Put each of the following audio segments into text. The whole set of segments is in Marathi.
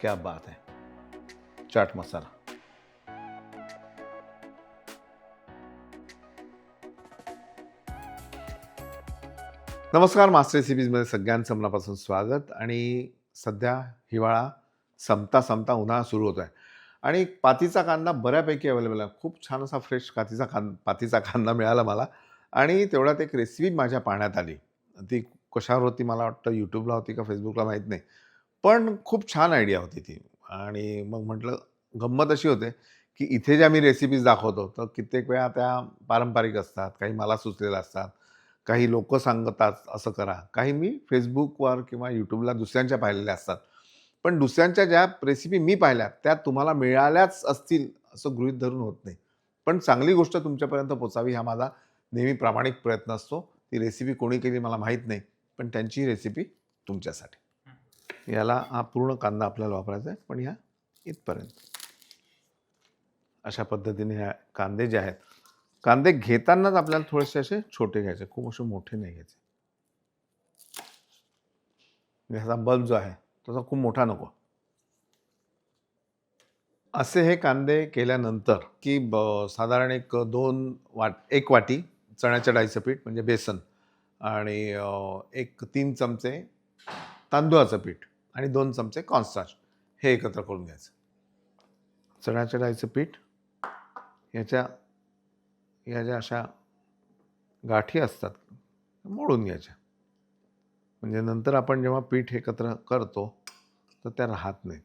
क्या बात है। चाट मसाला। नमस्कार मास्टर रेसिपीजमध्ये सगळ्यांचं मनापासून स्वागत आणि सध्या हिवाळा संपता संपता उन्हाळा सुरू होतो आहे आणि पातीचा कांदा बऱ्यापैकी अवेलेबल आहे. खूप छान असा फ्रेश कातीचा कां पातीचा कांदा मिळाला मला. आणि तेवढ्यात एक रेसिपी माझ्या पाहण्यात आली. ती कशावर होती मला वाटतं यूट्यूबला होती का फेसबुकला माहीत नाही. पण खूप छान आयडिया होती ती. आणि मग म्हटलं गंमत अशी होते की इथे ज्या मी रेसिपीज दाखवतो तर कित्येक वेळा त्या पारंपरिक असतात काही मला सुचलेल्या असतात काही लोक सांगतात असं करा. काही मी फेसबुकवर किंवा यूट्यूबला दुसऱ्यांच्या पाहिलेल्या असतात. पण दुसऱ्यांच्या ज्या रेसिपी मी पाहिल्या त्या तुम्हाला मिळाल्याच असतील असं गृहित धरून होत नाही. पण चांगली गोष्ट तुमच्यापर्यंत पोचावी हा माझा नेहमी प्रामाणिक प्रयत्न असतो. ती रेसिपी कोणी केली मला माहीत नाही पण त्यांची रेसिपी तुमच्यासाठी. याला हा पूर्ण कांदा आपल्याला वापरायचा आहे पण ह्या इथपर्यंत. अशा पद्धतीने ह्या कांदे जे आहेत कांदे घेतानाच आपल्याला थोडेसे असे छोटे घ्यायचे खूप असे मोठे नाही घ्यायचे. ह्याचा बल्ब जो आहे तसा खूप मोठा नको. असे हे कांदे केल्यानंतर की ब साधारण एक दोन वाट एक वाटी चण्याच्या डाळीचं पीठ म्हणजे बेसन आणि एक तीन चमचे तांदूळाचं पीठ. आणि दोन चमचे कॉन्स्टार्च हे एकत्र करून घ्यायचं. चण्याच्या डाळीचं पीठ. याच्या या ज्या अशा गाठी असतात. मोडून घ्यायच्या. म्हणजे नंतर आपण जेव्हा पीठ एकत्र करतो तर त्या राहत नाहीत.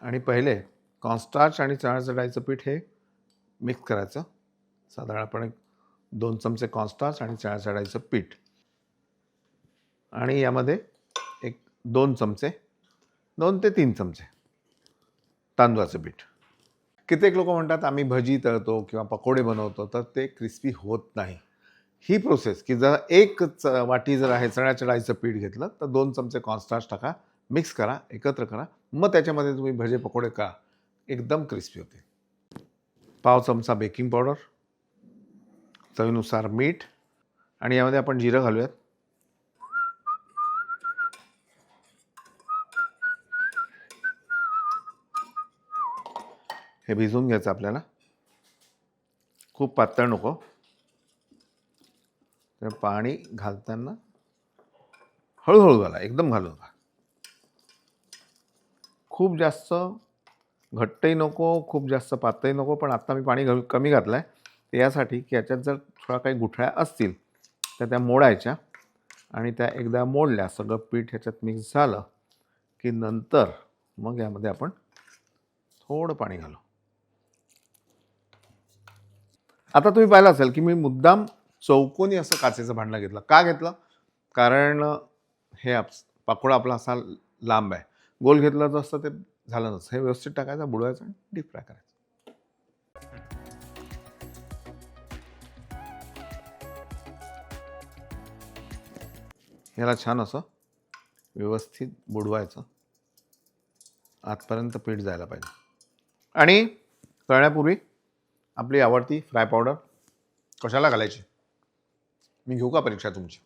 आणि पहिले कॉन्स्टार्च आणि चण्याचं डाळीचं पीठ हे मिक्स करायचं. साधारणपणे दोन चमचे कॉन्स्टार्च आणि चण्याच्या डाळीचं पीठ. आणि यामध्ये दोन चमचे दोन ते तीन चमचे तांदूळाचं पीठ. कित्येक लोक म्हणतात आम्ही भजी तळतो किंवा पकोडे बनवतो तर ते क्रिस्पी होत नाही. ही प्रोसेस की जर एक च वाटी जर आहे चण्याच्या डाळीचं पीठ घेतलं तर दोन चमचे कॉन्स्टार्च टाका मिक्स करा एकत्र करा. मग त्याच्यामध्ये तुम्ही भजे पकोडे करा एकदम क्रिस्पी होते पाव चमचा बेकिंग पावडर चवीनुसार मीठ आणि यामध्ये आपण जिरं घालूयात. हे भिजवून घ्यायचं आपल्याला. खूप पातळ नको. तर पाणी घालताना हळूहळू घाला एकदम घालू नका खूप जास्त घट्टही नको खूप जास्त पातळही नको पण आत्ता मी पाणी घ कमी घातलं आहे यासाठी की याच्यात जर थोडा काही गुठळ्या असतील तर त्या मोडायच्या आणि त्या एकदा मोडल्या सगळं पीठ ह्याच्यात मिक्स झालं की नंतर मग यामध्ये आपण थोडं पाणी घालू. आता तुम्ही पाहिलं असेल की मी मुद्दाम चौकोनी असं काचेचं भांडणं घेतलं. का घेतलं? कारण हे आप पाकोडा आपला असा लांब आहे. गोल घेतलं तर असतं ते झालं नसतं. हे व्यवस्थित टाकायचं बुडवायचं आणि डीप फ्राय करायचं. याला छान असं व्यवस्थित बुडवायचं. आतपर्यंत पीठ जायला पाहिजे. आणि कळण्यापूर्वी आपली आवडती फ्राय पावडर कशाला घालायची? मी घेऊ का परीक्षा तुमची?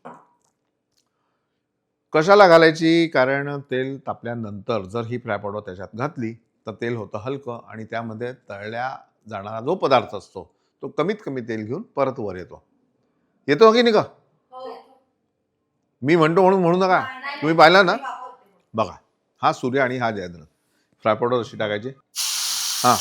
कशाला घालायची? कारण तेल तापल्यानंतर जर ही फ्राय पावडर त्याच्यात घातली तर तेल होतं हलकं आणि त्यामध्ये तळल्या जाणारा जो पदार्थ असतो तो कमीत कमी तेल घेऊन परत वर येतो. येतो की नाही का मी म्हणतो म्हणून म्हणू नका. तुम्ही पाहिला ना? बघा. हा सूर्य आणि हा जयद्रथ. फ्राय पावडर अशी टाकायची. हां.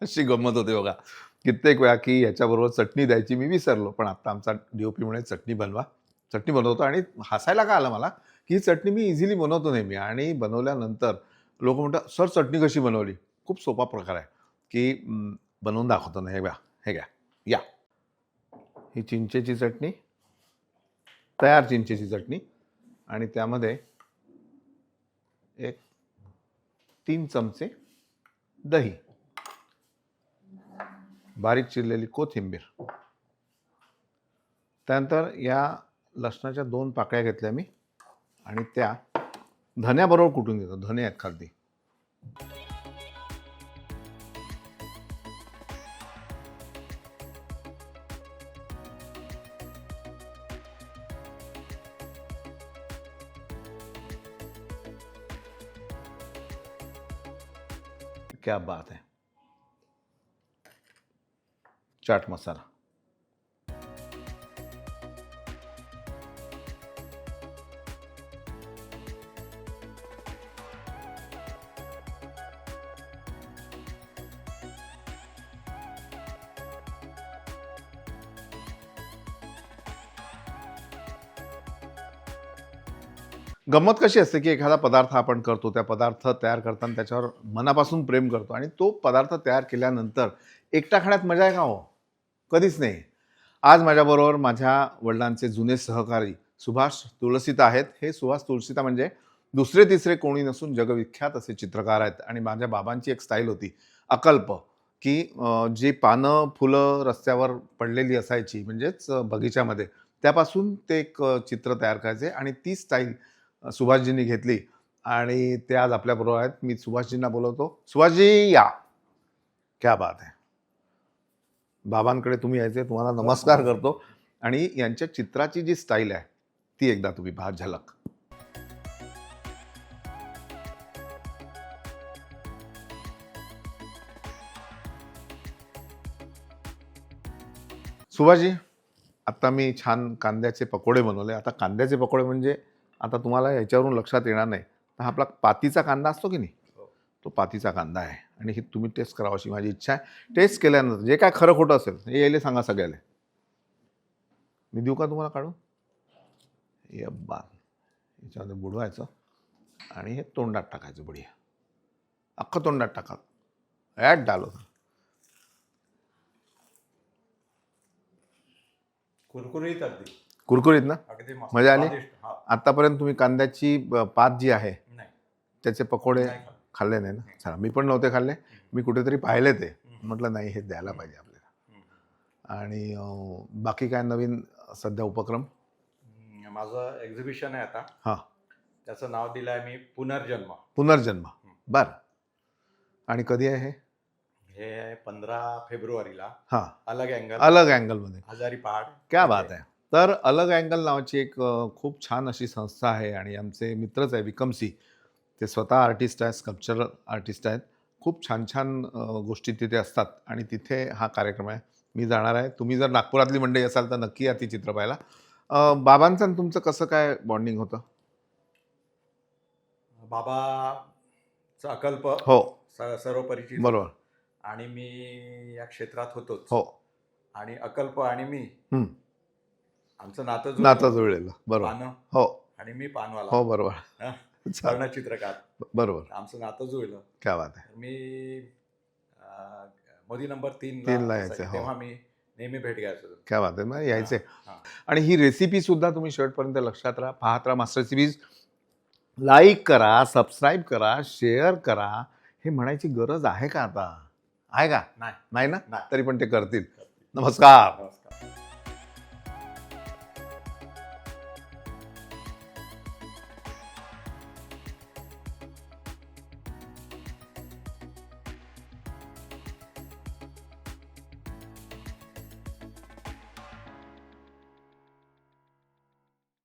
अशी गंमत होते बघा. कित्येक वेळा की याच्याबरोबर चटणी द्यायची मी विसरलो पण आत्ता आमचा डी ओ पीमुळे चटणी बनवा. चटणी बनवतो आणि हसायला का आलं मला? की ही चटणी मी इझिली बनवतो नेहमी. आणि बनवल्यानंतर लोक म्हणतात सर चटणी कशी बनवली? खूप सोपा प्रकार आहे. की बनवून दाखवतो ना हे घ्या हे घ्या या. ही चिंचेची चटणी तयार चिंचेची चटणी. आणि त्यामध्ये एक तीन चमचे दही. बारीक चिरलेली कोथिंबीर. त्यानंतर या लसणाच्या दोन पाकळ्या घेतल्या मी आणि त्या धन्याबरोबर कुटून घेतो. धने आहेत खालती क्या बात है. चाट मसाला. गंमत कशी असते की एखादा पदार्थ आपण करतो त्या पदार्थ तयार करताना त्याच्यावर मनापासून प्रेम करतो आणि तो पदार्थ तयार केल्यानंतर एकटा खाण्यात मजा आहे का हो? कधीच नाही. आज माझ्याबरोबर माझ्या वडिलांचे जुने सहकारी सुभाष तुळसीता आहेत. हे सुभाष तुळसीता म्हणजे दुसरे तिसरे कोणी नसून जगविख्यात असे चित्रकार आहेत. आणि माझ्या बाबांची एक स्टाईल होती अकल्प की जी पानं फुलं रस्त्यावर पडलेली असायची म्हणजेच बगीच्यामध्ये. त्यापासून ते एक चित्र तयार करायचे आणि ती स्टाईल सुभाषजींनी घेतली. आणि ते आज आपल्याबरोबर आहेत. मी सुभाषजींना बोलवतो. सुभाषजी या! क्या बात आहे बाबांकडे तुम्ही यायचे तुम्हाला नमस्कार करतो. आणि यांच्या चित्राची जी स्टाईल आहे ती एकदा तुम्ही पहा झलक. सुभाषजी आता मी छान कांद्याचे पकोडे बनवले. आता कांद्याचे पकोडे म्हणजे आता तुम्हाला याच्यावरून लक्षात येणार नाही. तर हा आपला पातीचा कांदा असतो की नाही? तो पातीचा कांदा आहे. आणि ही तुम्ही टेस्ट करावं अशी माझी इच्छा आहे. टेस्ट केल्यानंतर जे काय खरं खोटं असेल हे यायला सांगा सगळ्याला. मी देऊ का तुम्हाला काढून? ये बा याच्यामध्ये बुडवायचं आणि हे तोंडात टाकायचं बढिया. अख्खं तोंडात टाका. ॲड डालो. कुरकुरीत अगदी. कुरकुरीत ना? अगदी मस्त. मजा आली? स्वादिष्ट. हा. आतापर्यंत तुम्ही कांद्याची पात जी आहे नाही, त्याचे पकोडे नाही खाल्लं. नाही ना. चला मी पण नव्हते खाल्ले. मी कुठेतरी पाहिले ते. म्हटलं नाही हे द्यायला पाहिजे आपल्याला. आणि बाकी काय नवीन सध्या उपक्रम? माझं एक्झिबिशन आहे आता. हां. त्याचं नाव दिलं आहे मी पुनर्जन्म. पुनर्जन्म. बरं. आणि कधी आहे हे? हे आहे पंधरा फेब्रुवारीला. हां. अलग अँगल अलग अँगलमध्ये हजारी पहाड. क्या बात आहे. तर अलग अँगल नावाची एक खूप छान अशी संस्था आहे. आणि आमचे मित्रच आहे विकमसी. ते स्वतः आर्टिस्ट आहेत स्कल्पचरल आर्टिस्ट आहेत. खूप छान छान गोष्टी तिथे असतात आणि तिथे हा कार्यक्रम आहे. मी जाणार आहे. तुम्ही जर नागपुरातली मंडळी असाल तर नक्की या ती चित्र पाहायला. बाबांचं आणि तुमचं कसं काय बॉन्डिंग होतं? बाबाचा अकल्प हो. सर्व परिचित बरोबर. आणि मी या क्षेत्रात होतोच. हो. आणि अकल्प आणि मी. आमचं नातं. नातं जुळलेलं. बरोबर. हो. आणि मी पानवाला. हो बरोबर. वर्णचित्रकार. बरोबर. आमचं नातं जुळलं. क्या बात आहे. मी मोदी नंबर तीन तीनला यायचे, हो. तेव्हा मी नेहमी भेट घ्यायचो. क्या बात आहे. मग यायचे. आणि ही रेसिपी सुद्धा तुम्ही शेवटपर्यंत लक्षात राहा. पाहत राहा मास्टर सिरीज लाईक करा सबस्क्राईब करा शेअर करा. हे म्हणायची गरज आहे का आता? आहे का? नाही. नाही ना. तरी पण ते करतील. नमस्कार. नमस्कार.